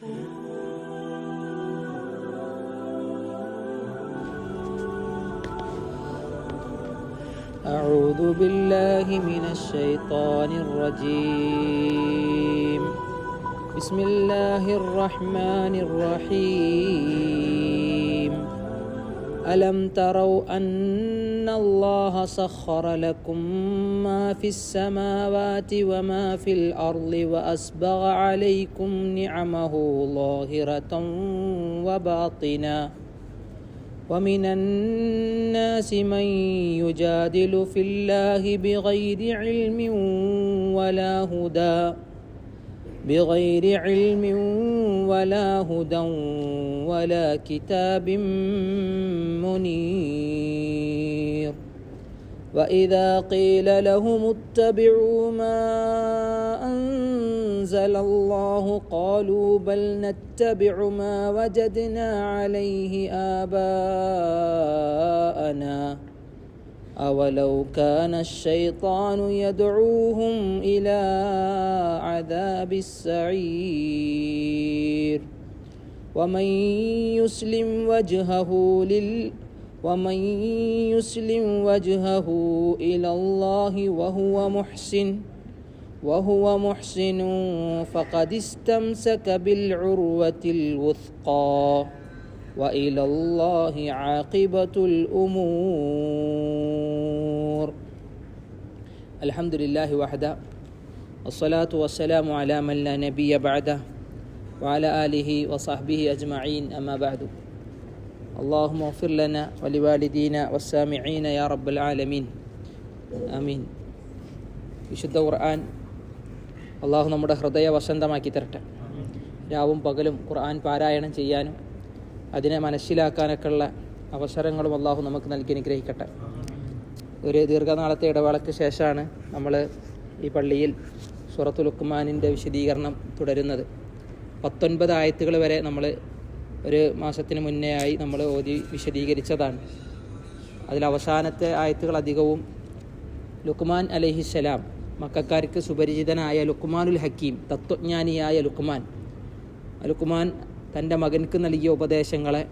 أعوذ بالله من الشيطان الرجيم. بسم الله الرحمن الرحيم. ألم تروا أن الله سخر لكم ما في السماوات وما في الأرض وأسبغ عليكم نعمه ظاهرة وباطنة. ومن الناس من يجادل في الله بغير علم ولا هدى. بغير علم ولا هدى ولا كتاب منير. وإذا قيل لهم اتبعوا ما أنزل الله قالوا بل نتبع ما وجدنا عليه آباءنا. أولو كان الشيطان يدعوهم إلى عذاب السعير ومن يسلم وجهه لل ومن يسلم وجهه إلى الله وهو محسن وهو محسن فقد استمسك بالعروة الوثقى وإلى الله عاقبة الأمور الحمد لله وحده والصلاة والسلام على من لا نبي بعده وعلى آله وصحبه أجمعين أما بعد اللهم اغفر لنا ولوالدينا والسامعين يا رب العالمين آمين വിശുദ്ധ ഖുർആൻ അള്ളാഹു നമ്മുടെ ഹൃദയ വസന്തമാക്കി തരട്ടെ രാവും പകലും ഖുർആൻ പാരായണം ചെയ്യാനും അതിനെ മനസ്സിലാക്കാനൊക്കെ ഉള്ള അവസരങ്ങളും അള്ളാഹു നമുക്ക് നൽകി അനുഗ്രഹിക്കട്ടെ ഒരു ദീർഘനാളത്തെ ഇടവേളയ്ക്ക് ശേഷമാണ് നമ്മൾ ഈ പള്ളിയിൽ സൂറത്തുൽ ഉക്കുമാനിന്റെ വിശദീകരണം തുടരുന്നത്. പത്തൊൻപത് ആയത്തുകൾ വരെ നമ്മൾ ഒരു മാസത്തിന് മുന്നേ ആയി നമ്മൾ ഓതി വിശദീകരിച്ചതാണ്. അതിൽ അവസാനത്തെ ആയത്തുകൾ അധികവും ലുക്മാൻ അലഹിസ്സലാം മക്കാർക്ക് സുപരിചിതനായ ലുക്മാനുൽ ഹക്കീം തത്വജ്ഞാനിയായ ലുക്മാൻ. ലുക്മാൻ തന്റെ മകൻക്ക് നൽകിയ ഉപദേശങ്ങളെ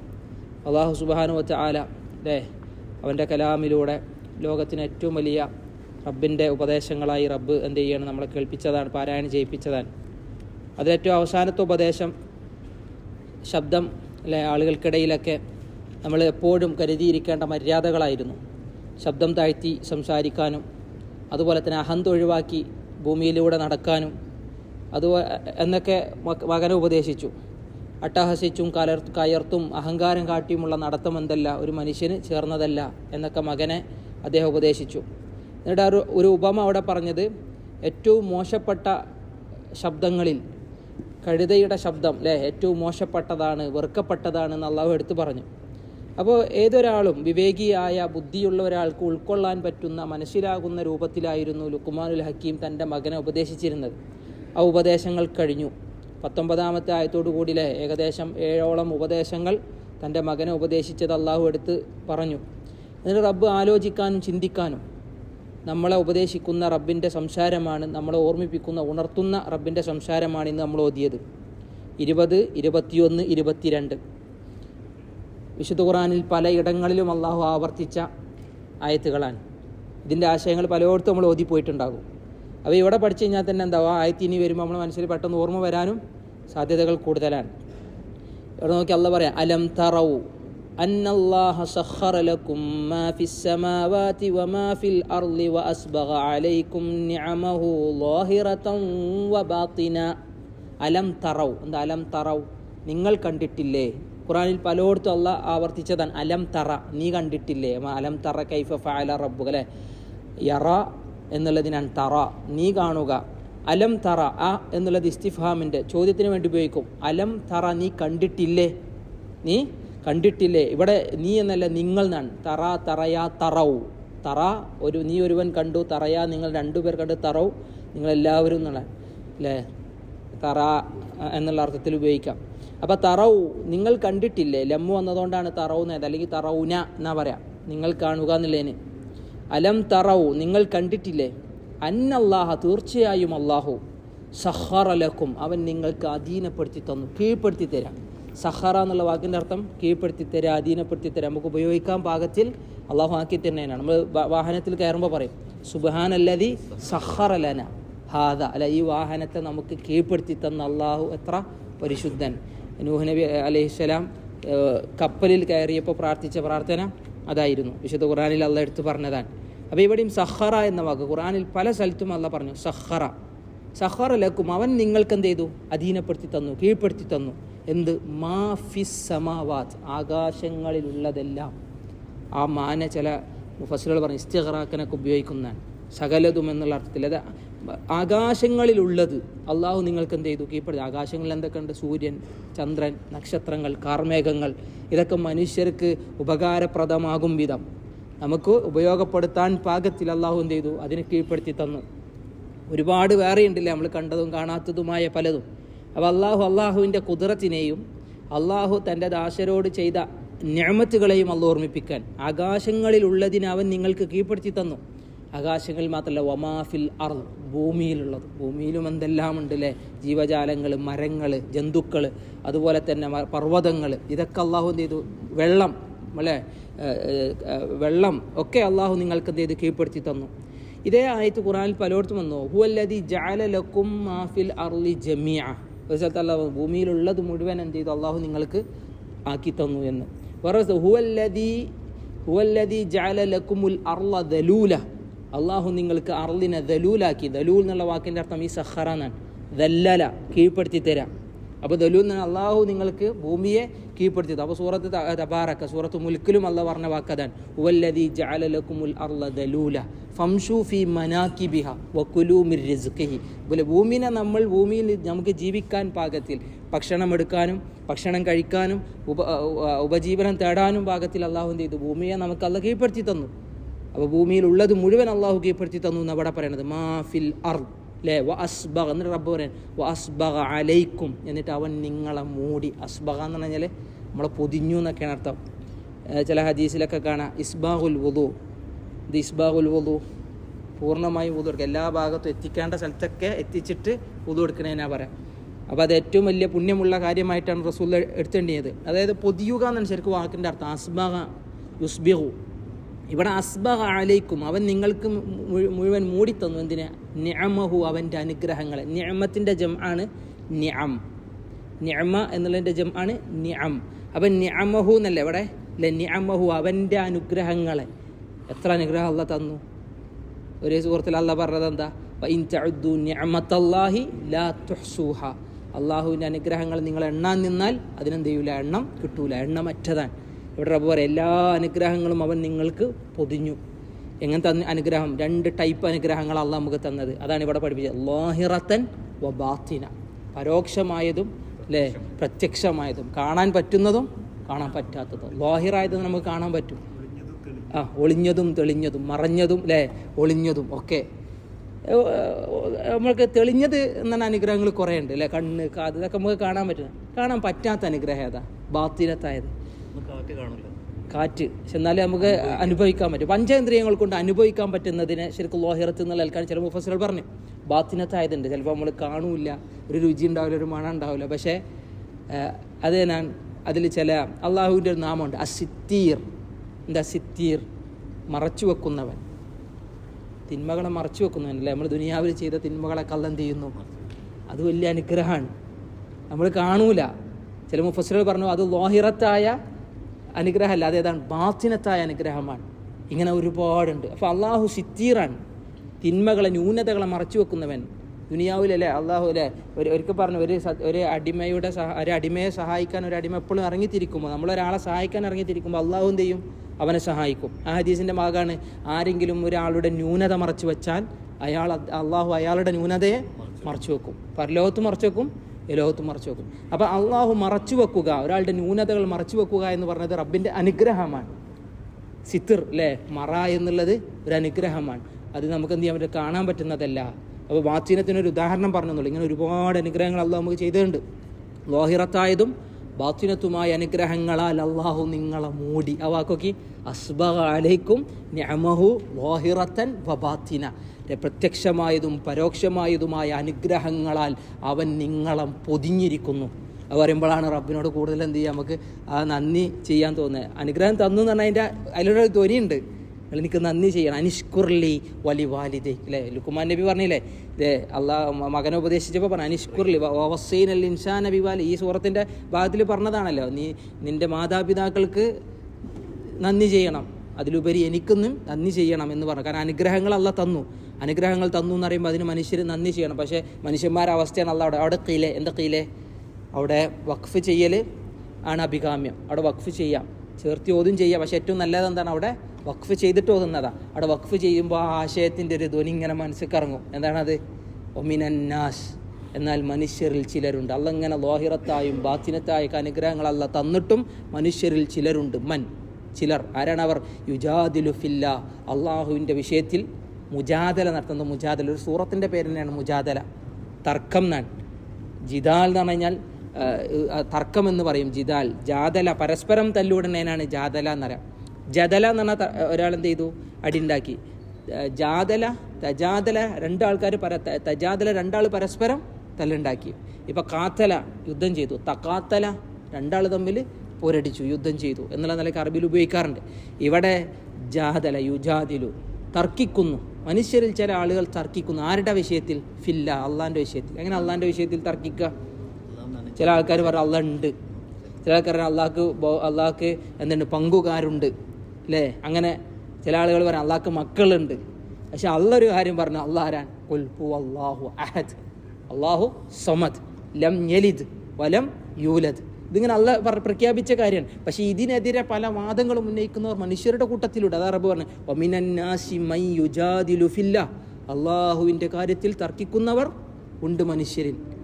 അള്ളാഹു സുബാനു വച്ച ആല അല്ലേ അവന്റെ കലാമിലൂടെ ലോകത്തിന് ഏറ്റവും വലിയ റബ്ബിന്റെ ഉപദേശങ്ങളായി റബ്ബ് എന്ത് ചെയ്യണം നമ്മളെ കേൾപ്പിച്ചതാണ് പാരായണം ചെയ്യിപ്പിച്ചതാണ്. അതിലേറ്റവും അവസാനത്തെ ഉപദേശം ശബ്ദം അല്ലെ ആളുകൾക്കിടയിലൊക്കെ നമ്മൾ എപ്പോഴും കരുതിയിരിക്കേണ്ട മര്യാദകളായിരുന്നു. ശബ്ദം താഴ്ത്തി സംസാരിക്കാനും അതുപോലെ തന്നെ അഹന്ത ഒഴിവാക്കി ഭൂമിയിലൂടെ നടക്കാനും അതുപോലെ എന്നൊക്കെ മകനെ ഉപദേശിച്ചു. അട്ടഹസിച്ചും കലർ കയർത്തും അഹങ്കാരം കാട്ടിയുമുള്ള നടത്തം എന്തല്ല ഒരു മനുഷ്യന് ചേർന്നതല്ല എന്നൊക്കെ മകനെ അദ്ദേഹം ഉപദേശിച്ചു. എന്നിട്ട് ഒരു ഒരു ഉപമ അവിടെ പറഞ്ഞത് ഏറ്റവും മോശപ്പെട്ട ശബ്ദങ്ങളിൽ കഴുതയുടെ ശബ്ദം അല്ലേ ഏറ്റവും മോശപ്പെട്ടതാണ് വെറുക്കപ്പെട്ടതാണ് എന്ന് എടുത്തു പറഞ്ഞു. അപ്പോൾ ഏതൊരാളും വിവേകിയായ ബുദ്ധിയുള്ള ഒരാൾക്ക് ഉൾക്കൊള്ളാൻ പറ്റുന്ന മനസ്സിലാകുന്ന രൂപത്തിലായിരുന്നു ലുക്കുമാനുൽ ഹക്കീം തന്റെ മകനെ ഉപദേശിച്ചിരുന്നത്. ആ ഉപദേശങ്ങൾ കഴിഞ്ഞു. പത്തൊമ്പതാമത്തെ ആയത്തോടു കൂടിയിലെ ഏകദേശം ഏഴോളം ഉപദേശങ്ങൾ തന്റെ മകനെ ഉപദേശിച്ചത് അള്ളാഹു എടുത്ത് പറഞ്ഞു. എന്നിട്ട് റബ്ബ് ആലോചിക്കാനും ചിന്തിക്കാനും നമ്മളെ ഉപദേശിക്കുന്ന റബ്ബിന്റെ സംസാരമാണ് നമ്മളെ ഓർമ്മിപ്പിക്കുന്ന ഉണർത്തുന്ന റബ്ബിന്റെ സംസാരമാണ് ഇന്ന് നമ്മൾ ഓതിയത്. ഇരുപത് ഇരുപത്തിയൊന്ന് ഇരുപത്തിരണ്ട്. വിശുദ്ധ ഖുറാനിൽ പലയിടങ്ങളിലും അള്ളാഹു ആവർത്തിച്ച ആയത്തുകളാണ്. ഇതിന്റെ ആശയങ്ങൾ പലയിടത്തും നമ്മൾ ഓതിപ്പോയിട്ടുണ്ടാകും അപ്പോൾ ഇവിടെ പഠിച്ചു കഴിഞ്ഞാൽ തന്നെ എന്താവും ആയത്തി ഇനി വരുമ്പോൾ നമ്മൾ മനസ്സിൽ പെട്ടെന്ന് ഓർമ്മ വരാനും സാധ്യതകൾ കൂടുതലാണ്. ഇവിടെ നോക്കി അല്ല പറയാം അലം തറവു അലം അലം നിങ്ങൾ കണ്ടിട്ടില്ലേ? ഖുറാനിൽ പലയിടത്തും അല്ല ആവർത്തിച്ചതാണ് അലം തറ. നീ കണ്ടിട്ടില്ലേ? അലം തറ കൈഫ ഫഅല റബ്ബു അല്ലേ? യറ എന്നുള്ളതിനാണ് തറ. നീ കാണുക. അലം തറ ആ എന്നുള്ളത് ഇസ്തിഫാമിന്റെ ചോദ്യത്തിന് വേണ്ടി ഉപയോഗിക്കും. അലം തറ നീ കണ്ടിട്ടില്ലേ? നീ കണ്ടിട്ടില്ലേ? ഇവിടെ നീ എന്നല്ല നിങ്ങൾ എന്നാണ് തറ തറയാ തറവു തറ ഒരു നീ ഒരുവൻ കണ്ടു. തറയാ നിങ്ങൾ രണ്ടുപേർ കണ്ടു. തറവ് നിങ്ങളെല്ലാവരും എന്നുള്ള അല്ലേ തറ എന്നുള്ള അർത്ഥത്തിൽ ഉപയോഗിക്കാം. അപ്പോൾ തറവു നിങ്ങൾ കണ്ടിട്ടില്ലേ? ലമ്മു വന്നതുകൊണ്ടാണ് തറവുന്നത് അല്ലെങ്കിൽ തറവുന എന്നാ പറയാം. നിങ്ങൾ കാണുക എന്നുള്ളതിന്. അലം തറവു നിങ്ങൾ കണ്ടിട്ടില്ലേ? അന്നല്ലാഹ തീർച്ചയായും അള്ളാഹു സഹറലക്കും അവൻ നിങ്ങൾക്ക് അധീനപ്പെടുത്തി തന്നു. കീഴ്പ്പെടുത്തി തരാം. സഹറ എന്നുള്ള വാക്കിന്റെ അർത്ഥം കീഴ്പ്പെടുത്തി തരാം അധീനപ്പെടുത്തി തരാം. നമുക്ക് ഉപയോഗിക്കാൻ പാകത്തിൽ അള്ളാഹു ആക്കി തന്നെയാണ് നമ്മൾ വാഹനത്തിൽ കയറുമ്പോൾ പറയും സുബഹാനല്ലതി സഹറലന ഹാദ. അല്ല ഈ വാഹനത്തെ നമുക്ക് കീഴ്പ്പെടുത്തി തന്ന അള്ളാഹു എത്ര പരിശുദ്ധൻ. നൂഹ് നബി അലൈഹിസ്സലാം കപ്പലിൽ കയറിയപ്പോൾ പ്രാർത്ഥിച്ച പ്രാർത്ഥന അതായിരുന്നു. വിശുദ്ധ ഖുറാനിൽ അള്ള എടുത്തു പറഞ്ഞതാണ്. അപ്പോൾ ഇവിടെയും സഹറ എന്ന വാക്ക് ഖുറാനിൽ പല സ്ഥലത്തും അല്ല പറഞ്ഞു സഹറ. സഹറ ലക്കും അവൻ നിങ്ങൾക്ക് എന്ത് ചെയ്തു? അധീനപ്പെടുത്തി തന്നു കീഴ്പ്പെടുത്തി തന്നു. എന്ത്? മാ ഫിസ് സമാവാത്ത് ആകാശങ്ങളിലുള്ളതെല്ലാം. ആ മാന ചില ഫസലുകൾ പറഞ്ഞു ഇസ്തിഖറാക്കനൊക്കെ ഉപയോഗിക്കുന്നതാണ്. സകലതും എന്നുള്ള അർത്ഥത്തിൽ. അത് ആകാശങ്ങളിലുള്ളത് അള്ളാഹു നിങ്ങൾക്ക് എന്ത് ചെയ്തു? കീഴ്പ്പെടുത്തി. ആകാശങ്ങളിൽ എന്തൊക്കെയുണ്ട്? സൂര്യൻ ചന്ദ്രൻ നക്ഷത്രങ്ങൾ കാർമേഘങ്ങൾ. ഇതൊക്കെ മനുഷ്യർക്ക് ഉപകാരപ്രദമാകും വിധം. നമുക്ക് ഉപയോഗപ്പെടുത്താൻ പാകത്തിൽ അള്ളാഹു എന്ത് ചെയ്തു? അതിനെ കീഴ്പ്പെടുത്തി തന്നു. ഒരുപാട് വേറെയുണ്ടല്ലേ നമ്മൾ കണ്ടതും കാണാത്തതുമായ പലതും. അപ്പോൾ അള്ളാഹു അള്ളാഹുവിന്റെ കുതിരത്തിനെയും അള്ളാഹു തന്റെ ദാശരോട് ചെയ്ത ഞാമത്തുകളെയും അല്ല ഓർമ്മിപ്പിക്കാൻ ആകാശങ്ങളിലുള്ളതിന് അവൻ നിങ്ങൾക്ക് കീഴ്പ്പെടുത്തി തന്നു. ആകാശങ്ങളിൽ മാത്രമല്ല വമാഫിൽ അർ ഭൂമിയിലുള്ളത്. ഭൂമിയിലും എന്തെല്ലാം ഉണ്ട് അല്ലേ ജീവജാലങ്ങൾ മരങ്ങൾ ജന്തുക്കൾ അതുപോലെ തന്നെ പർവതങ്ങൾ ഇതൊക്കെ അള്ളാഹു എന്ത് ചെയ്തു? വെള്ളം അല്ലേ? വെള്ളം ഒക്കെ അള്ളാഹു നിങ്ങൾക്ക് എന്ത് ചെയ്ത്? കീഴ്പ്പെടുത്തി തന്നു. ഇതേ ആയത്ത് ഖുറാനിൽ പലയിടത്തും വന്നു. ഹുവല്ലതി ജഅല ലക്കും മാഫിൽ അർലി ജമിയ ഒരു സ്ഥലത്ത് അല്ല ഭൂമിയിലുള്ളത് മുഴുവൻ എന്ത് ചെയ്തു? അള്ളാഹു നിങ്ങൾക്ക് ആക്കി തന്നു എന്ന്. വേറെ ഹുവല്ലതി ഹുവല്ലതി ജഅല ലക്കുമുൽ അർള ദലൂല. അള്ളാഹു നിങ്ങൾക്ക് അർലിനെ ദലൂലാക്കി. ദലൂൽ എന്നുള്ള വാക്കിന്റെ അർത്ഥം ഈ സഹറ ദല്ലല കീഴ്പ്പെടുത്തി തരാം. അപ്പോൾ ദലൂൽ എന്ന് അള്ളാഹു നിങ്ങൾക്ക് ഭൂമിയെ കീഴ്പ്പെടുത്തിയത്. അപ്പോൾ സൂറത്ത് തബാറക്ക സൂറത്ത് മുൽക്കിലും അല്ല പറഞ്ഞ വാക്കതാണ്. ഉവല്ലദി ജാലലക്കുമുൽ അർള ദലൂല ഫംഷു ഫി മനാക്കി ബിഹ മിർ റിസ്ഖി അതുപോലെ ഭൂമിനെ നമ്മൾ ഭൂമിയിൽ നമുക്ക് ജീവിക്കാൻ പാകത്തിൽ ഭക്ഷണം എടുക്കാനും ഭക്ഷണം കഴിക്കാനും ഉപ ഉപജീവനം തേടാനും പാകത്തിൽ അള്ളാഹു എന്ത് ചെയ്തു? ഭൂമിയെ നമുക്ക് അല്ല കീഴ്പ്പെടുത്തി തന്നു. അപ്പോൾ ഭൂമിയിൽ ഉള്ളത് മുഴുവൻ അള്ളാഹു കീഴ്പ്പെടുത്തി തന്നു എന്ന് അവിടെ പറയണത്. മാ ഫിൽ അർ അല്ലേ വ അസ്ബഗ എന്നിട്ട് റബ്ബ് പറയാൻ വ അസ്ബഗ അലൈക്കും. എന്നിട്ട് അവൻ നിങ്ങളെ മൂടി. അസ്ബഗ എന്ന് പറഞ്ഞാൽ നമ്മളെ പൊതിഞ്ഞു എന്നൊക്കെയാണ് അർത്ഥം. ചില ഹദീസിലൊക്കെ കാണാം. ഇസ്ബാഹുൽ വുദു. ഇത് ഇസ്ബാഹുൽ വുദു. പൂർണമായും വുദു എടുക്കുക. എല്ലാ ഭാഗത്തും എത്തിക്കേണ്ട സ്ഥലത്തൊക്കെ എത്തിച്ചിട്ട് വുദു എടുക്കണേനാ പറയാം. അപ്പോൾ അത് ഏറ്റവും വലിയ പുണ്യമുള്ള കാര്യമായിട്ടാണ് റസൂൽ എടുത്തേണ്ടിയത് അതായത് പൊതിയുക എന്നാണ് ശരിക്കും വാക്കിന്റെ അർത്ഥം. അസ്ബഹ യുസ്ബിഹു ഇവിടെ അസ്ബഹ അലൈക്കും. അവൻ നിങ്ങൾക്ക് മുഴുവൻ മൂടിത്തന്നു. എന്തിന്? നിഅമഹു അവന്റെ അനുഗ്രഹങ്ങൾ നിഅമത്തിന്റെ ജം ആണ് നിഅം. നിഅമ എന്നുള്ളതിന്റെ ജം ആണ് നിഅം. അവൻ നിഅമഹു എന്നല്ലേ ഇവിടെ? അല്ലെ? നിഅമഹു അവന്റെ അനുഗ്രഹങ്ങൾ എത്ര അനുഗ്രഹം അല്ല തന്നു? ഒരേ സുഹൃത്തിൽ അല്ല പറഞ്ഞത് എന്താ നിഅമത്തല്ലാഹി ലാ തുഹ്സൂഹ. അള്ളാഹുവിന്റെ അനുഗ്രഹങ്ങൾ നിങ്ങൾ എണ്ണാൻ നിന്നാൽ അതിനെന്ത് ചെയ്യൂല? എണ്ണം കിട്ടൂല. എണ്ണമറ്റതാണ് ഇവിടെ റബ്ബ് പറയാം എല്ലാ അനുഗ്രഹങ്ങളും അവൻ നിങ്ങൾക്ക് പൊതിഞ്ഞു. എങ്ങനത്തെ അന് അനുഗ്രഹം? രണ്ട് ടൈപ്പ് അനുഗ്രഹങ്ങൾ അല്ല നമുക്ക് തന്നത്. അതാണ് ഇവിടെ പഠിപ്പിച്ചത്. ലോഹിറത്തൻ വ ബാത്തിന. പരോക്ഷമായതും അല്ലേ പ്രത്യക്ഷമായതും. കാണാൻ പറ്റുന്നതും കാണാൻ പറ്റാത്തതും. ലോഹിറായത് നമുക്ക് കാണാൻ പറ്റും. ആ ഒളിഞ്ഞതും തെളിഞ്ഞതും മറഞ്ഞതും അല്ലേ ഒളിഞ്ഞതും ഒക്കെ. നമ്മൾക്ക് തെളിഞ്ഞത് എന്ന അനുഗ്രഹങ്ങൾ കുറേ ഉണ്ട് അല്ലേ കണ്ണ് കാത് ഇതൊക്കെ നമുക്ക് കാണാൻ പറ്റുന്നത്. കാണാൻ പറ്റാത്ത അനുഗ്രഹം ഏതാ? ബാത്തിനത്തായത്. കാറ്റ് കാണില്ല കാറ്റ് പക്ഷെ എന്നാലേ നമുക്ക് അനുഭവിക്കാൻ പറ്റും. പഞ്ചേന്ദ്രിയങ്ങൾ കൊണ്ട് അനുഭവിക്കാൻ പറ്റുന്നതിനെ ശരിക്കും ലോഹിറത്ത് നിന്നുള്ള ആൾക്കാർ ചില മുഫസലുകൾ പറഞ്ഞു. ബാത്തിനത്തായതുണ്ട്. ചിലപ്പോൾ നമ്മൾ കാണൂല ഒരു രുചി ഉണ്ടാവില്ല ഒരു മണം ഉണ്ടാവില്ല. പക്ഷേ ഏഹ്, അത് ഞാൻ അതിൽ ചില അള്ളാഹുവിന്റെ ഒരു നാമമുണ്ട്. അസിത്തീർ. എന്താ സിത്തീർ? മറച്ചു വെക്കുന്നവൻ. തിന്മകളെ മറച്ചു വെക്കുന്നവൻ അല്ലേ നമ്മൾ ദുനിയാവിൽ ചെയ്ത തിന്മകളെ കള്ളം ചെയ്യുന്നു? അത് വലിയ അനുഗ്രഹമാണ്. നമ്മൾ കാണൂല. ചില മുഫസലുകൾ പറഞ്ഞു അത് ലോഹിറത്തായ അനുഗ്രഹമല്ല അതേതാണ് ബാത്തിനത്തായ അനുഗ്രഹമാണ്. ഇങ്ങനെ ഒരുപാടുണ്ട്. അപ്പോൾ അള്ളാഹു സിത്തീറാണ്. തിന്മകളെ ന്യൂനതകളെ മറച്ചു വെക്കുന്നവൻ. ദുനിയാവിലല്ലേ? അള്ളാഹു അല്ലേ ഒരു ഒരിക്കൽ പറഞ്ഞു ഒരു ഒരു അടിമയുടെ സഹ ഒരു അടിമയെ സഹായിക്കാൻ ഒരു അടിമ എപ്പോഴും ഇറങ്ങിത്തിരിക്കുമ്പോൾ നമ്മളൊരാളെ സഹായിക്കാൻ ഇറങ്ങിത്തിരിക്കുമ്പോൾ അള്ളാഹു എന്ത് ചെയ്യും? അവനെ സഹായിക്കും. ആ ഹദീസിന്റെ ഭാഗമാണ് ആരെങ്കിലും ഒരാളുടെ ന്യൂനത മറച്ചു വെച്ചാൽ അയാൾ അത് അള്ളാഹു അയാളുടെ ന്യൂനതയെ മറച്ചു വെക്കും. പരലോകത്ത് മറച്ചു വെക്കും. ലോകത്ത് മറച്ചു വെക്കും. അപ്പോൾ അള്ളാഹു മറച്ചു വെക്കുക ഒരാളുടെ ന്യൂനതകൾ മറച്ചു വെക്കുക എന്ന് പറഞ്ഞത് റബ്ബിന്റെ അനുഗ്രഹമാണ്. സിത്തിർ അല്ലേ മറ എന്നുള്ളത് ഒരു അനുഗ്രഹമാണ്. അത് നമുക്ക് എന്ത് ചെയ്യാൻ കാണാൻ പറ്റുന്നതല്ല. അപ്പോൾ വാച്ചീനത്തിനൊരു ഉദാഹരണം പറഞ്ഞെന്നുള്ളൂ ഇങ്ങനെ ഒരുപാട് അനുഗ്രഹങ്ങൾ അള്ളാഹ് നമുക്ക് ചെയ്തിട്ടുണ്ട്. ലോഹിറത്തായതും ബാത്തിനത്തുമായ അനുഗ്രഹങ്ങളാൽ അള്ളാഹു നിങ്ങളെ മൂടി. ആ വാക്കൊക്കെ അസ്ബഹ അലൈക്കും വബാത്തിന പ്രത്യക്ഷമായതും പരോക്ഷമായതുമായ അനുഗ്രഹങ്ങളാൽ അവൻ നിങ്ങളെ പൊതിഞ്ഞിരിക്കുന്നു. അത് പറയുമ്പോഴാണ് റബ്ബിനോട് കൂടുതൽ എന്ത് ചെയ്യുക നമുക്ക് ആ നന്ദി ചെയ്യാൻ തോന്നുന്നത്. അനുഗ്രഹം തന്നു എന്ന് പറഞ്ഞാൽ അതിന്റെ അതിലൊരു ധ്വനിയുണ്ട്. നിങ്ങൾ എനിക്ക് നന്ദി ചെയ്യണം. അനിഷ്കുർലി വലി വാലിദേ. അല്ലേ ലുക്കുമാൻ നബി പറഞ്ഞില്ലേ? ഇതേ അള്ളാഹ് മകനെ ഉപദേശിച്ചപ്പോൾ പറഞ്ഞു അനിഷ്കുർലി ഓവസൈൻ അൽ ഇൻഷാൻ നബി വാലി. ഈ സൂറത്തിന്റെ ഭാഗത്തിൽ പറഞ്ഞതാണല്ലോ. നീ നിന്റെ മാതാപിതാക്കൾക്ക് നന്ദി ചെയ്യണം. അതിലുപരി എനിക്കൊന്നും നന്ദി ചെയ്യണം എന്ന് പറഞ്ഞു. കാരണം അനുഗ്രഹങ്ങൾ അല്ല തന്നു. അനുഗ്രഹങ്ങൾ തന്നു എന്ന് പറയുമ്പോൾ അതിന് മനുഷ്യർ നന്ദി ചെയ്യണം. പക്ഷേ മനുഷ്യന്മാരുടെ അവസ്ഥയാണ് അല്ല അവിടെ അവിടെ കീലേ എന്താ കീലേ? അവിടെ വഖഫ് ചെയ്യൽ ആണ് അഭികാമ്യം. അവിടെ വഖഫ് ചെയ്യാം. ചേർത്തി ഓതും ചെയ്യുക പക്ഷേ ഏറ്റവും നല്ലത് എന്താണ്? അവിടെ വഖഫ് ചെയ്തിട്ട് ഓതുന്നതാ. അവിടെ വഖഫ് ചെയ്യുമ്പോൾ ആ ആശയത്തിന്റെ ഒരു ധ്വനി ഇങ്ങനെ മനസ്സിൽ കറങ്ങും എന്താണത്? ഒമിനന്നാസ് എന്നാൽ മനുഷ്യരിൽ ചിലരുണ്ട്. അല്ല ഇങ്ങനെ ലോഹിറത്തായും ബാത്തിനത്തായും അനുഗ്രഹങ്ങൾ അല്ല തന്നിട്ടും മനുഷ്യരിൽ ചിലരുണ്ട്. മൻ ചിലർ. ആരാണ് അവർ യുജാദിലു ഫില്ല. അള്ളാഹുവിന്റെ വിഷയത്തിൽ മുജാദല നടത്തുന്നത് മുജാദല. ഒരു സൂറത്തിന്റെ പേര് തന്നെയാണ് മുജാദല. തർക്കം നാൻ. ജിദാൽ എന്ന് പറഞ്ഞു കഴിഞ്ഞാൽ തർക്കം എന്ന് പറയും ജിദാൽ. ജാതല പരസ്പരം തല്ലുടനേനാണ് ജാതല എന്ന് പറയാം. ജദല എന്ന് പറഞ്ഞാൽ ഒരാൾ എന്ത് ചെയ്തു? അടിയുണ്ടാക്കി. ജാതല തജാതല രണ്ടാൾക്കാർ പര തജാതല രണ്ടാൾ പരസ്പരം തല്ലുണ്ടാക്കി. ഇപ്പം കാത്തല യുദ്ധം ചെയ്തു. തക്കാത്തല രണ്ടാൾ തമ്മിൽ പോരടിച്ചു യുദ്ധം ചെയ്തു എന്നുള്ള നിലയ്ക്ക് അറബിയിൽ ഉപയോഗിക്കാറുണ്ട്. ഇവിടെ ജാതല യുജാദിലു തർക്കിക്കുന്നു. മനുഷ്യരിൽ ചില ആളുകൾ തർക്കിക്കുന്നു. ആരുടെ വിഷയത്തിൽ? ഫില്ല അള്ളാന്റെ വിഷയത്തിൽ. എങ്ങനെ അള്ളാന്റെ വിഷയത്തിൽ തർക്കിക്കുക? ചില ആൾക്കാർ പറയും അള്ള ഉണ്ട് ചില ആൾക്കാർ അള്ളാഹ്ക്ക് അള്ളാഹ്ക്ക് എന്തുണ്ട്? പങ്കുകാരുണ്ട്. അല്ലേ അങ്ങനെ ചില ആളുകൾ പറയും അള്ളാഹ്ക്ക് മക്കളുണ്ട്. പക്ഷെ അള്ള ഒരു കാര്യം പറഞ്ഞു അള്ളാഹരാൻ "ഖുൽ ഹുവ അഹദ്. അള്ളാഹു സൊമദ്. ലം യലിദ്. വലം യൂലദ്. ഇതിങ്ങനെ അല്ല പ്രഖ്യാപിച്ച കാര്യമാണ്. പക്ഷേ ഇതിനെതിരെ പല വാദങ്ങളും ഉന്നയിക്കുന്നവർ മനുഷ്യരുടെ കൂട്ടത്തിലൂടെ അതാ റബ്ബ് പറഞ്ഞു. അള്ളാഹുവിന്റെ കാര്യത്തിൽ തർക്കിക്കുന്നവർ ഉണ്ട് മനുഷ്യരിൽ.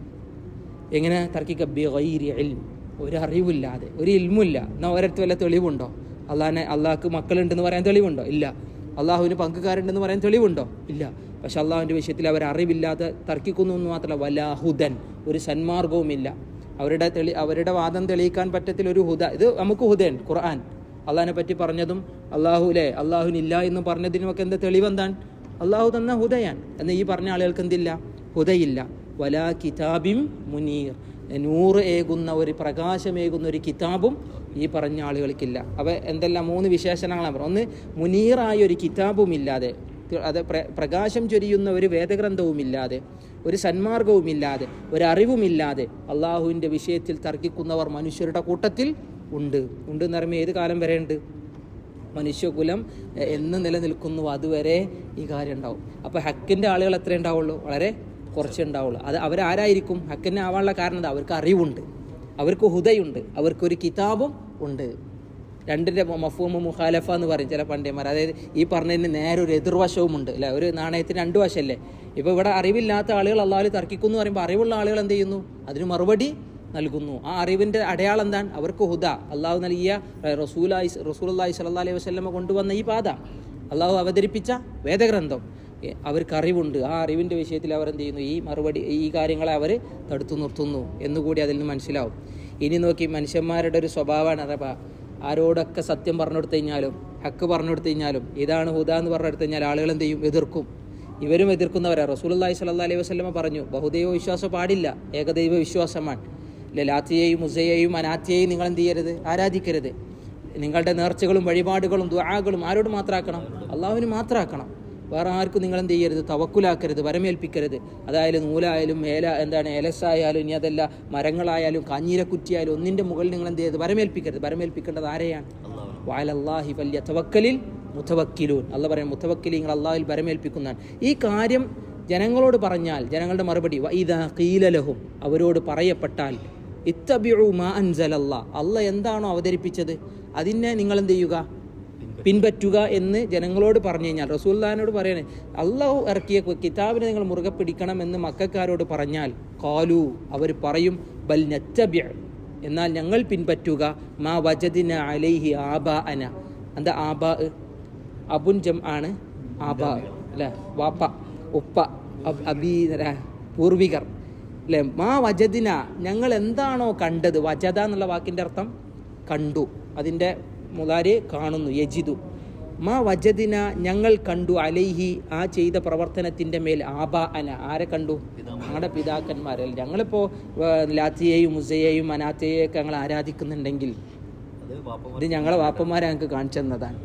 എങ്ങനെ തർക്കിക്ക? ബിഗൈരി ഇൽമ് ഒരു അറിവില്ലാതെ ഒരു ഇൽമില്ല. എന്നാൽ ഒരിടത്ത് വല്ല തെളിവുണ്ടോ? അള്ളാഹിനെ അള്ളാഹ്ക്ക് മക്കളുണ്ടെന്ന് പറയാൻ തെളിവുണ്ടോ? ഇല്ല. അള്ളാഹുവിന് പങ്കുകാരുണ്ടെന്ന് പറയാൻ തെളിവുണ്ടോ? ഇല്ല. പക്ഷെ അള്ളാഹുവിന്റെ വിഷയത്തിൽ അവർ അറിവില്ലാതെ തർക്കിക്കുന്നു എന്ന് മാത്രമല്ല വലാഹുദൻ ഒരു സന്മാർഗവുമില്ല അവരുടെ തെളി അവരുടെ വാദം തെളിയിക്കാൻ പറ്റത്തിൽ ഒരു ഹുദ. ഇത് നമുക്ക് ഹുദൻ ഖുർആൻ. അള്ളാഹിനെ പറ്റി പറഞ്ഞതും അള്ളാഹുലേ അള്ളാഹുനില്ല എന്ന് പറഞ്ഞതിനുമൊക്കെ എന്താ തെളിവെന്താണ്? അള്ളാഹു തന്ന ഹുദയാൻ എന്ന് ഈ പറഞ്ഞ ആളുകൾക്ക് എന്തില്ല? ഹുദയില്ല. വലാ കിതാബിം മുനീർ. നൂറ് ഏകുന്ന ഒരു പ്രകാശമേകുന്ന ഒരു കിതാബും ഈ പറഞ്ഞ ആളുകൾക്കില്ല. അവ എന്തെല്ലാം? മൂന്ന് വിശേഷണങ്ങളാണ് പറഞ്ഞത്. ഒന്ന് മുനീറായ ഒരു കിതാബും ഇല്ലാതെ അത് പ്ര- പ്രകാശം ചൊരിയുന്ന ഒരു വേദഗ്രന്ഥവുമില്ലാതെ ഒരു സന്മാർഗവുമില്ലാതെ ഒരു അറിവുമില്ലാതെ അള്ളാഹുവിന്റെ വിഷയത്തിൽ തർക്കിക്കുന്നവർ മനുഷ്യരുടെ കൂട്ടത്തിൽ ഉണ്ട്. ഉണ്ട് എന്ന് പറയുമ്പോൾ ഏത് കാലം വരെ ഉണ്ട്? മനുഷ്യകുലം എന്ന് നിലനിൽക്കുന്നു. അതുവരെ ഈ കാര്യം ഉണ്ടാവും. അപ്പോൾ ഹക്കിന്റെ ആളുകൾ എത്ര ഉണ്ടാവുള്ളൂ? വളരെ കുറച്ചേ ഉണ്ടാവുള്ളൂ അത് അവരാരായിരിക്കും? ഹക്കന്നെ ആവാനുള്ള കാരണം എന്താ? അവർക്ക് അറിവുണ്ട്. അവർക്ക് ഹുദയുണ്ട്. അവർക്കൊരു കിതാബും ഉണ്ട്. രണ്ടിന്റെ മഫൂമ് മുഖാലഫ എന്ന് പറയും ചില പണ്ഡിതന്മാർ. അതായത് ഈ പറഞ്ഞതിന് നേരെ ഒരു എതിർവശവുമുണ്ട് അല്ലേ? ഒരു നാണയത്തിന് രണ്ട് വശമല്ലേ? ഇപ്പോൾ ഇവിടെ അറിവില്ലാത്ത ആളുകൾ അള്ളാഹു തർക്കിക്കുന്നു പറയുമ്പോൾ അറിവുള്ള ആളുകൾ എന്ത് ചെയ്യുന്നു? അതിന് മറുപടി നൽകുന്നു. ആ അറിവിന്റെ അടയാളം എന്താണ്? അവർക്ക് ഹുദ. അള്ളാഹു നൽകിയ റസൂലായി അള്ളാഹി സല്ലാ അലൈഹി വസ്ലമ കൊണ്ടുവന്ന ഈ പാത. അള്ളാഹു അവതരിപ്പിച്ച വേദഗ്രന്ഥം. അവർക്ക് അറിവുണ്ട് ആ അറിവിന്റെ വിഷയത്തിൽ അവർ എന്ത് ചെയ്യുന്നു ഈ മറുപടി ഈ കാര്യങ്ങളെ അവർ തടുത്തു നിർത്തുന്നു എന്നുകൂടി അതിൽ നിന്ന് മനസ്സിലാവും. ഇനി നോക്കി മനുഷ്യന്മാരുടെ ഒരു സ്വഭാവമാണ്. അറബ ആരോടൊക്കെ സത്യം പറഞ്ഞു കഴിഞ്ഞാലും ഹക്ക് പറഞ്ഞു കഴിഞ്ഞാലും ഇതാണ് ഹുദ എന്ന് പറഞ്ഞു കഴിഞ്ഞാൽ ആളുകൾ എന്ത് ചെയ്യും? എതിർക്കും. ഇവരും എതിർക്കുന്നവരാണ് റസൂലുള്ളാഹി സ്വല്ലല്ലാഹി അലൈഹി വസ്ലമ പറഞ്ഞു ബഹുദൈവ വിശ്വാസം പാടില്ല ഏകദൈവ വിശ്വാസമാണ്. ലാത്തിയെയും മുസയെയും അനാത്തിയെയും നിങ്ങൾ എന്ത് ചെയ്യരുത്? ആരാധിക്കരുത്. നിങ്ങളുടെ നേർച്ചകളും വഴിപാടുകളും ദുആകളും ആരോട് മാത്രമാക്കണം അള്ളാഹുവിന് മാത്രമാക്കണം വേറെ ആർക്കും നിങ്ങൾ എന്ത് ചെയ്യരുത്? തവക്കുലാക്കരുത് വരമേൽപ്പിക്കരുത്. അതായാലും നൂലായാലും ഏല എന്താണ് ഏലസായാലും ഇനി അതല്ല മരങ്ങളായാലും കാഞ്ഞീരക്കുറ്റിയായാലും ഒന്നിന്റെ മുകളിൽ നിങ്ങൾ എന്ത് ചെയ്യരുത്? വരമേൽപ്പിക്കരുത്. വരമേൽപ്പിക്കേണ്ടത് ആരെയാണ്? വാലല്ലാഹി വലിയ തവക്കലിൽ മുത്തവക്കിലൂൻ അല്ല പറയാം മുത്തവക്കിൽ നിങ്ങൾ അള്ളാഹിൽ വരമേൽപ്പിക്കുന്നതാണ്. ഈ കാര്യം ജനങ്ങളോട് പറഞ്ഞാൽ ജനങ്ങളുടെ മറുപടി വൈദ കീലലഹും അവരോട് പറയപ്പെട്ടാൽ ഇത്തബിഉ മാ അൻസലല്ല. അല്ല എന്താണോ അവതരിപ്പിച്ചത്? അതിനെ നിങ്ങൾ എന്ത് ചെയ്യുക? പിൻപറ്റുക എന്ന് ജനങ്ങളോട് പറഞ്ഞു കഴിഞ്ഞാൽ റസൂല്ലാനോട് പറയണേ അള്ളാഹു ഇറക്കിയ കിതാബിനെ നിങ്ങൾ മുറുകെ പിടിക്കണം എന്ന് മക്കാരോട് പറഞ്ഞാൽ കാലു അവർ പറയും ബൽ നച്ചബ്യ എന്നാൽ ഞങ്ങൾ പിൻപറ്റുക മാ വജദിന അലൈഹി ആബാ അന എന്താ ആബാ? അബുൻ ജം ആണ് ആബാ അല്ലേ? വാപ്പ ഉപ്പ അബ്- പൂർവികർ അല്ലേ? മാ വജദിന ഞങ്ങൾ എന്താണോ കണ്ടത്? വജദ എന്നുള്ള വാക്കിന്റെ അർത്ഥം കണ്ടു. അതിന്റെ മുതാര് കാണുന്നു യജിദു. മാ വജദിന ഞങ്ങൾ കണ്ടു അലൈഹി ആ ചെയ്ത പ്രവർത്തനത്തിന്റെ മേൽ ആബ അന. ആരെ കണ്ടു? ഞങ്ങളുടെ പിതാക്കന്മാരെ. ഞങ്ങളിപ്പോൾ ലാത്തിയെയും മുസയെയും അനാത്തയെയൊക്കെ ഞങ്ങൾ ആരാധിക്കുന്നുണ്ടെങ്കിൽ ഇത് ഞങ്ങളെ വാപ്പന്മാരെ ഞങ്ങൾക്ക് കാണിച്ചു തന്നതാണ്.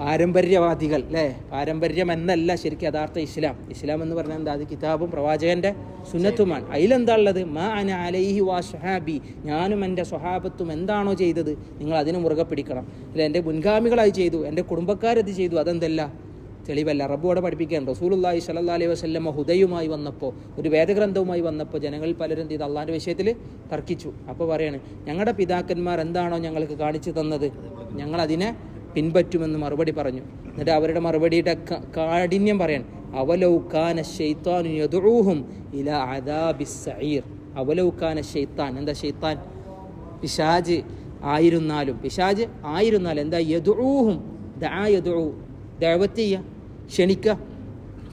പാരമ്പര്യവാദികൾ അല്ലേ? പാരമ്പര്യം എന്നല്ല ശരിക്കും യഥാർത്ഥ ഇസ്ലാം. ഇസ്ലാം എന്ന് പറഞ്ഞാൽ എന്താ? അത് കിതാബും പ്രവാചകന്റെ സുന്നത്തുമാണ്. അതിലെന്താ ഉള്ളത്? മാ അന അലൈഹി വാ സുഹാബി ഞാനും എന്റെ സ്വഹാബത്തും എന്താണോ ചെയ്തത്? നിങ്ങൾ അതിന് മുറുകെ പിടിക്കണം. അല്ലെ? എന്റെ മുൻഗാമികളായി ചെയ്തു. എന്റെ കുടുംബക്കാരത് ചെയ്തു. അതെന്തല്ല? തെളിവല്ല. റബ്ബോടെ പഠിപ്പിക്കാൻ റസൂലുള്ളാഹി സ്വല്ലല്ലാഹി അലൈഹി വസ്ല്ലമ്മ ഹുദയുമായി വന്നപ്പോൾ ഒരു വേദഗ്രന്ഥവുമായി വന്നപ്പോൾ ജനങ്ങളിൽ പലരും ഇത് അള്ളാഹിന്റെ വിഷയത്തിൽ തർക്കിച്ചു. അപ്പോൾ പറയാണ് ഞങ്ങളുടെ പിതാക്കന്മാർ എന്താണോ ഞങ്ങൾക്ക് കാണിച്ചു തന്നത്? ഞങ്ങളതിനെ പിൻപറ്റുമെന്ന് മറുപടി പറഞ്ഞു. എന്നിട്ട് അവരുടെ മറുപടിയുടെ കാഠിന്യം പറയാൻ അവലൗക്കാന ഷെയ്ത്താനു യദുഹും ഇല അദാബിസീർ അവലൗക്കാന ഷെയ്ത്താൻ എന്താ ഷെയ്ത്താൻ പിശാജ് ആയിരുന്നാലും പിശാജ് ആയിരുന്നാലും എന്താ? യദുഹും ദാ യദു ചെയ്യുക ക്ഷണിക്കുക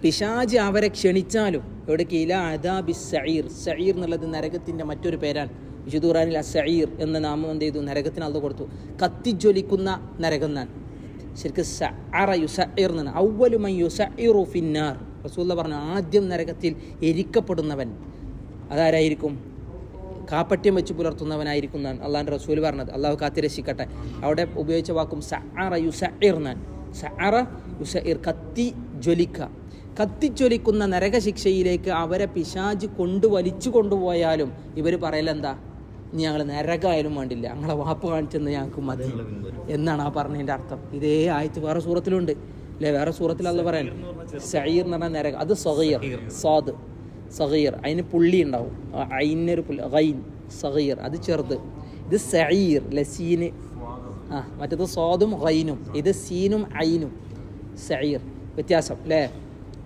പിശാജ് അവരെ ക്ഷണിച്ചാലും എവിടേക്ക്? ഇല അദാബി സഈർ. സഈർ എന്നുള്ളത് നരകത്തിന്റെ മറ്റൊരു പേരാണ്. വിശുദ്ധ അസഈർ എന്ന നാമം എന്ത് ചെയ്തു? നരകത്തിന് അത് കൊടുത്തു. കത്തിജ്വലിക്കുന്ന നരകം എന്നാണ്. ശരിക്കും സഅറ ഫിന്നാർ. റസൂല്ല പറഞ്ഞു ആദ്യം നരകത്തിൽ എരിക്കപ്പെടുന്നവൻ അതാരായിരിക്കും? കാപ്പട്യം വെച്ച് പുലർത്തുന്നവനായിരിക്കും എന്നാണ് അള്ളാഹിന്റെ റസൂൽ പറഞ്ഞത്. അള്ളാഹു കാത്തിരക്ഷിക്കട്ടെ. അവിടെ ഉപയോഗിച്ച വാക്കും സഅറ യുസഇർ എന്നാണ് സഅറ യുസഇർ കത്തി ജ്വലിക്ക കത്തിച്ചൊലിക്കുന്ന നരകശിക്ഷയിലേക്ക് അവരെ പിശാജ് കൊണ്ടു വലിച്ചു കൊണ്ടുപോയാലും ഇവർ പറയലെന്താ? ഇനി ഞങ്ങൾ നരകമായാലും വേണ്ടില്ല. ഞങ്ങളെ വാപ്പ് കാണിച്ചെന്ന് ഞങ്ങൾക്ക് മതി. എന്നാണ് ആ പറഞ്ഞതിന്റെ അർത്ഥം. ഇതേ ആയത്ത് വേറെ സൂറത്തിലുണ്ട്. അല്ലേ? വേറെ സൂറത്തിലല്ല പറയാൻ. സഹീർ എന്ന് പറഞ്ഞാൽ നരകം. അത് സഹീർ. സാദ്. സഹീർ. അതിന് പുള്ളി ഉണ്ടാവും. അയിനൊരു പുള്ളി. ഗൈൻ. സഹീർ. അത് ചെറുത്. ഇത് സയീർ ലസീന് ആ മറ്റേത് സ്വാദും ഗൈനും. ഇത് സീനും ഐനും സഹീർ. വ്യത്യാസം. അല്ലേ?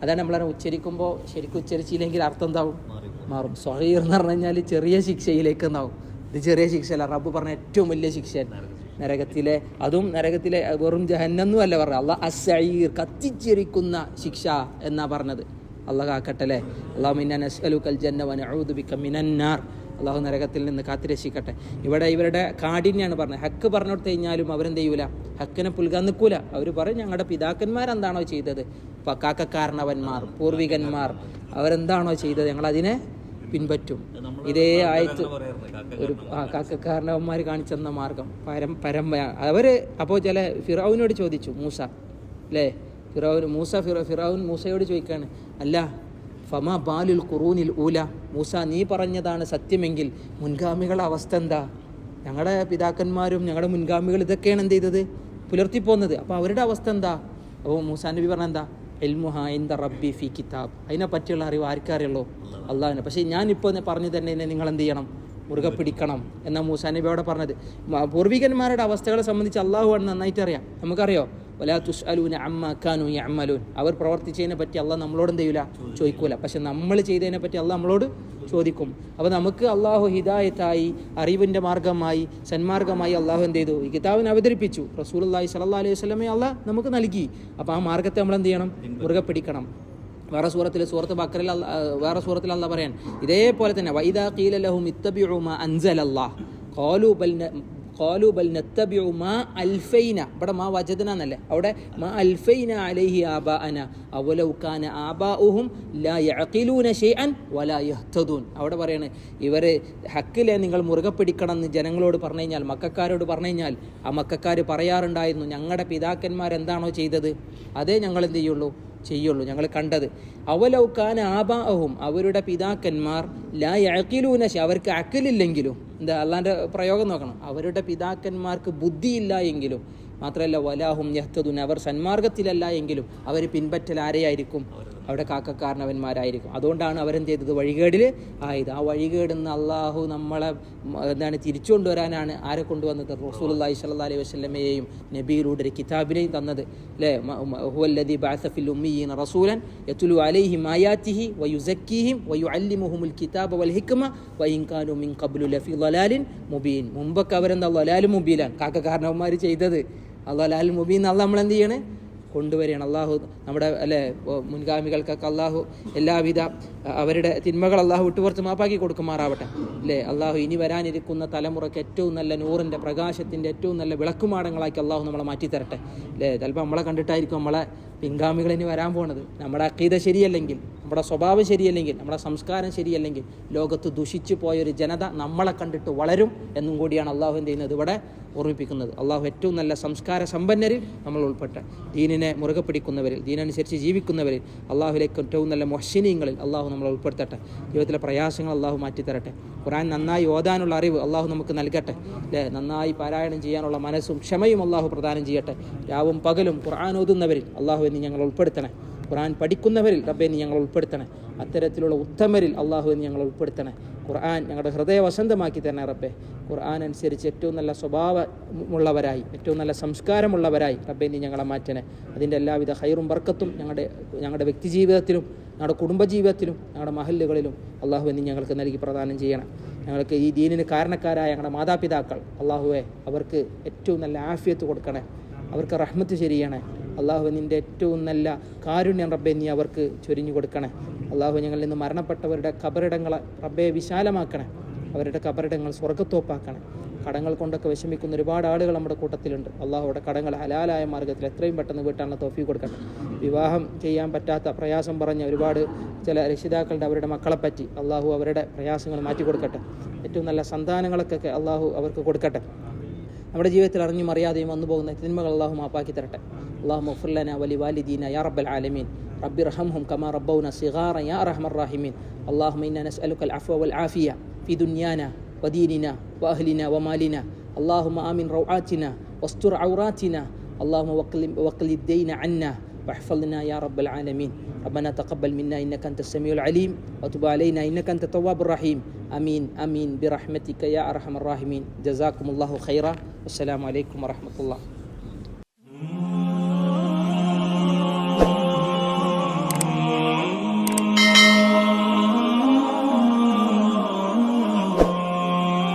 അതാണ് നമ്മളെ ഉച്ചരിക്കുമ്പോൾ ശരിക്കും ഉച്ചരിച്ചില്ലെങ്കിൽ അർത്ഥം എന്താവും? മാറും. സഹീർ എന്ന് പറഞ്ഞു കഴിഞ്ഞാൽ ചെറിയ ശിക്ഷയിലേക്ക് എന്നാവും ഇത് ചെറിയ ശിക്ഷയല്ല. റബ്ബ് പറഞ്ഞ ഏറ്റവും വലിയ ശിക്ഷ നരകത്തിലെ അതും നരകത്തിലെ വെറും ജഹന്നൊന്നും അല്ല പറഞ്ഞത്. അള്ളാഹ് അസീർ കത്തിച്ചിരിക്കുന്ന ശിക്ഷ എന്നാ പറഞ്ഞത്. അള്ളാഹ് കാക്കട്ടെ അല്ലേ? അള്ളാഹു മിന്നൻ അസ്അലുക്കൽ ജന്ന വനഊദു ബിക മിനന്നാർ അള്ളാഹു നരകത്തിൽ നിന്ന് കാത്തിരക്ഷിക്കട്ടെ. ഇവിടെ ഇവരുടെ കാഠിന്യാണ് പറഞ്ഞത്. ഹക്ക് പറഞ്ഞു കൊടുത്തു കഴിഞ്ഞാലും അവരെന്ത് ചെയ്യൂല? ഹക്കിനെ പുൽകാൻ നിൽക്കൂല. അവർ പറയും ഞങ്ങളുടെ പിതാക്കന്മാരെന്താണോ ചെയ്തത്? കാക്കക്കാരണവന്മാർ പൂർവികന്മാർ അവരെന്താണോ ചെയ്തത്? ഞങ്ങളതിനെ പിൻപറ്റും. ഇതേ ആയത്ത് ഒരു ആ കാക്കക്കാരണവന്മാർ കാണിച്ചെന്ന മാർഗം. പരം പരമ്പ അവർ അപ്പോൾ ചില ഫിറാവുനോട് ചോദിച്ചു മൂസ അല്ലേ ഫിറൌൻ മൂസ ഫിറ ഫിറാവുൻ മൂസയോട് ചോദിക്കുകയാണ് അല്ല ഫമ ബാലുൽ ഖുറൂനിൽ ഊല? മൂസ നീ പറഞ്ഞതാണ് സത്യമെങ്കിൽ മുൻഗാമികളുടെ അവസ്ഥ എന്താ? ഞങ്ങളുടെ പിതാക്കന്മാരും ഞങ്ങളുടെ മുൻഗാമികൾ ഇതൊക്കെയാണ് എന്ത് ചെയ്തത്? പുലർത്തിപ്പോന്നത്. അപ്പോൾ അവരുടെ അവസ്ഥ എന്താ? അപ്പോൾ മൂസാ നബി പറഞ്ഞ എന്താ? റബ്ബി ഫി കിതാബ്. അതിനെ പറ്റിയുള്ള അറിവ് ആർക്കറിയുള്ളൂ? അള്ളാഹിനെ പക്ഷേ ഞാനിപ്പോൾ പറഞ്ഞു തന്നെ നിങ്ങൾ എന്ത് ചെയ്യണം? മുറുകെ പിടിക്കണം എന്നാ മൂസാ നബി അവിടെ പറഞ്ഞത്. പൂർവികന്മാരുടെ അവസ്ഥകളെ സംബന്ധിച്ച് അള്ളാഹു ആണ് നന്നായിട്ട് അറിയാം നമുക്കറിയോ? വലാ അമ്മ കാനു അമ്മലൂൻ അവർ പ്രവർത്തിച്ചതിനെ പറ്റി അല്ല നമ്മളോട് എന്ത് ചെയ്യൂല ചോദിക്കൂല. പക്ഷെ നമ്മൾ ചെയ്തതിനെ പറ്റി അല്ല നമ്മളോട് ചോദിക്കും. അപ്പോൾ നമുക്ക് അള്ളാഹു ഹിദായത്തായി അറിവിന്റെ മാർഗമായി സന്മാർഗമായി അള്ളാഹു എന്ത് ചെയ്തു? ഈ കിതാബിനെ അവതരിപ്പിച്ചു. റസൂൽ അള്ളാഹി സല്ലാ അലൈഹി വസ്ലമെ അള്ളാഹ് നമുക്ക് നൽകി. അപ്പോൾ ആ മാർഗത്തെ നമ്മൾ എന്ത് ചെയ്യണം? മുറുകെ പിടിക്കണം. വേറെ സൂറത്തിൽ സൂറത്ത് ബക്കറിൽ വേറെ സൂറത്തിൽ അല്ല പറയാൻ ഇതേപോലെ തന്നെ വൈദാ ഖീല ലഹും ഇത്തബിഉ മാ അൻസലല്ലാഹ്. ഖാലു ബൽ ഖാലു ബൽ നത്തബിഉ മാ അൽഫൈന. ഇവിടെ മാ വജദന എന്നല്ലേ അവിടെ മാ അൽഫൈന അലൈഹി ആബാഅന. അവലൗ കാന ആബാഉഹും ലാ യഅഖിലൂന ഷൈഅൻ വലാ യഹ്തദൂൻ. അവിടെ പറയാണ് ഇവർ ഹക്കിലെ നിങ്ങൾ മുറുകെ പിടിക്കണം എന്ന് ജനങ്ങളോട് പറഞ്ഞു കഴിഞ്ഞാൽ മക്കാരോട് പറഞ്ഞു കഴിഞ്ഞാൽ ആ മക്കാർ പറയാറുണ്ടായിരുന്നു ഞങ്ങളുടെ പിതാക്കന്മാർ എന്താണോ ചെയ്തത്? അതേ ഞങ്ങൾ എന്ത് ചെയ്യുള്ളൂ? ചെയ്യുള്ളൂ. ഞങ്ങൾ കണ്ടത് അവലൗക്കാൻ ആബാഹും അവരുടെ പിതാക്കന്മാർ ലാ അക്കിലൂന അവർക്ക് അക്കിലില്ലെങ്കിലും എന്താ അള്ളാന്റെ പ്രയോഗം നോക്കണം അവരുടെ പിതാക്കന്മാർക്ക് ബുദ്ധിയില്ല എങ്കിലും മാത്രമല്ല വലാഹും യഹ്തദുൻ അവർ സന്മാർഗത്തിലല്ല എങ്കിലും അവർ പിൻപറ്റൽ ആരെയായിരിക്കും? അവിടെ കാക്കക്കാരനവന്മാരായിരിക്കും. അതുകൊണ്ടാണ് അവരെന്ത് ചെയ്തത് വഴികേടിൽ ആയത്. ആ വഴികേടിൽ നിന്ന് അള്ളാഹു നമ്മളെ എന്താണ് തിരിച്ചു കൊണ്ടുവരാനാണ് ആരെ കൊണ്ടുവന്നത്? റസൂലുള്ളാഹി സ്വല്ലല്ലാഹി അലൈഹി വസ്ലമയെയും നബിയിലൂടെ ഒരു കിതാബിനെയും തന്നത്. റസൂലൻ അലൈഹിം വൽ ഹിക്മ മിൻ മുബീൻ. മുമ്പൊക്കെ അവരെന്താ ളലാൽ മുബീലാണ് കാക്കക്കാരനവന്മാർ ചെയ്തത്. അള്ളാഹ് ളലാൽ മുബീൻ അല്ല നമ്മൾ എന്ത് ചെയ്യണേ കൊണ്ടുവരികയാണ്. അള്ളാഹു നമ്മുടെ അല്ലേ മുൻഗാമികൾക്കൊക്കെ അള്ളാഹു എല്ലാവിധ അവരുടെ തിന്മകൾ അള്ളാഹു വിട്ടുപുറത്ത് മാപ്പാക്കി കൊടുക്കുമാറാവട്ടെ. അല്ലേ അള്ളാഹു ഇനി വരാനിരിക്കുന്ന തലമുറയ്ക്ക് ഏറ്റവും നല്ല നൂറിന്റെ പ്രകാശത്തിന്റെ ഏറ്റവും നല്ല വിളക്കുമാടങ്ങളാക്കി അള്ളാഹു നമ്മളെ മാറ്റിത്തരട്ടെ. അല്ലേ ചിലപ്പോൾ നമ്മളെ കണ്ടിട്ടായിരിക്കും നമ്മളെ പിൻഗാമികൾ ഇനി വരാൻ പോണത്. നമ്മുടെ അക്കീത ശരിയല്ലെങ്കിൽ നമ്മുടെ സ്വഭാവം ശരിയല്ലെങ്കിൽ നമ്മുടെ സംസ്കാരം ശരിയല്ലെങ്കിൽ ലോകത്ത് ദുഷിച്ചു പോയൊരു ജനത നമ്മളെ കണ്ടിട്ട് വളരും എന്നും കൂടിയാണ് അള്ളാഹു എന്ത് ചെയ്യുന്നത് ഇവിടെ ഓർമ്മിപ്പിക്കുന്നത് അള്ളാഹു ഏറ്റവും നല്ല സംസ്കാര സമ്പന്നരിൽ നമ്മൾ ഉൾപ്പെട്ട ദീനിനെ മുറുകെ പിടിക്കുന്നവരിൽ ദീനനുസരിച്ച് ജീവിക്കുന്നവരിൽ അള്ളാഹുലേക്ക് ഏറ്റവും നല്ല മൊഹ്സിനീങ്ങളിൽ അള്ളാഹു നമ്മൾ ഉൾപ്പെടുത്തട്ടെ. ജീവിതത്തിലെ പ്രയാസങ്ങൾ അള്ളാഹു മാറ്റിത്തരട്ടെ. ഖുറാൻ നന്നായി ഓതാനുള്ള അറിവ് അള്ളാഹു നമുക്ക് നൽകട്ടെ. അല്ലേ നന്നായി പാരായണം ചെയ്യാനുള്ള മനസ്സും ക്ഷമയും അള്ളാഹു പ്രദാനം ചെയ്യട്ടെ. രാവും പകലും ഖുർആൻ ഓതുന്നവരിൽ അള്ളാഹു എന്ന് ഞങ്ങൾ ഉൾപ്പെടുത്തണേ. ഖുർആൻ പഠിക്കുന്നവരിൽ റബ്ബെ നീ ഞങ്ങൾ ഉൾപ്പെടുത്തണേ. അത്തരത്തിലുള്ള ഉത്തമരിൽ അള്ളാഹു എന്ന് ഞങ്ങൾ ഉൾപ്പെടുത്തണേ. ഖുർആൻ ഞങ്ങളുടെ ഹൃദയ വസന്തമാക്കി തരണേ റബ്ബെ. ഖുർആൻ അനുസരിച്ച് ഏറ്റവും നല്ല സ്വഭാവമുള്ളവരായി ഏറ്റവും നല്ല സംസ്കാരമുള്ളവരായി റബ്ബെ നീ ഞങ്ങളെ മാറ്റണേ. അതിന്റെ എല്ലാവിധ ഹൈറും വർക്കത്തും ഞങ്ങളുടെ ഞങ്ങളുടെ വ്യക്തിജീവിതത്തിലും ഞങ്ങളുടെ കുടുംബജീവിതത്തിലും ഞങ്ങളുടെ മഹല്ലുകളിലും അള്ളാഹു എന്ന് ഞങ്ങൾക്ക് നൽകി പ്രദാനം ചെയ്യണം. ഞങ്ങൾക്ക് ഈ ദീനിന് കാരണക്കാരായ ഞങ്ങളുടെ മാതാപിതാക്കൾ അള്ളാഹുവെ അവർക്ക് ഏറ്റവും നല്ല ആഫിയത്ത് കൊടുക്കണേ. അവർക്ക് റഹ്മത്ത് ശരിയണേ. അള്ളാഹു നിന്റെ ഏറ്റവും നല്ല കാരുണ്യം റബ്ബെ നീ അവർക്ക് ചൊരിഞ്ഞു കൊടുക്കണേ. അള്ളാഹു ഞങ്ങളിൽ നിന്ന് മരണപ്പെട്ടവരുടെ കബറിടങ്ങളെ റബ്ബെ വിശാലമാക്കണേ. അവരുടെ കബറിടങ്ങൾ സ്വർഗത്തോപ്പാക്കണേ കടങ്ങൾ കൊണ്ടൊക്കെ വിഷമിക്കുന്ന ഒരുപാട് ആളുകൾ നമ്മുടെ കൂട്ടത്തിലുണ്ട്. അള്ളാഹുവിടെ കടങ്ങൾ ഹലാലായ മാർഗത്തിൽ എത്രയും പെട്ടെന്ന് വീട്ടാനുള്ള തോഫി കൊടുക്കട്ടെ. വിവാഹം ചെയ്യാൻ പറ്റാത്ത പ്രയാസം പറഞ്ഞ ഒരുപാട് ചില രക്ഷിതാക്കളുടെ അവരുടെ മക്കളെ പറ്റി അള്ളാഹു അവരുടെ പ്രയാസങ്ങൾ മാറ്റി കൊടുക്കട്ടെ. ഏറ്റവും നല്ല സന്താനങ്ങളൊക്കെ അള്ളാഹു അവർക്ക് കൊടുക്കട്ടെ. നമ്മുടെ ജീവിതത്തിൽ അറിഞ്ഞും അറിയാതെയും വന്നു പോകുന്ന തിന്മകൾ അള്ളാഹു മാപ്പാക്കി തരട്ടെ അള്ളാഹു മഫുല്ലന വലി വാലിദീന യാ റബ്ബൽ ആലമീൻ റബ്ബി റഹംഹും കമാ റബ്ബൗന സിഗാറ യാ അർഹമർ റാഹിമീൻ اللهم إنا نسألك العفو والعافية في دنيانا وديننا وأهلنا ومالنا اللهم آمن روعاتنا واستر عوراتنا اللهم وقل, وقل الدين عنا واحفظنا يا رب العالمين. ربنا تقبل منا إنك أنت السميع العليم وتب علينا إنك أنت التواب الرحيم. أمين أمين برحمتك يا أرحم الراحمين. جزاكم الله خيرا. والسلام عليكم ورحمة الله.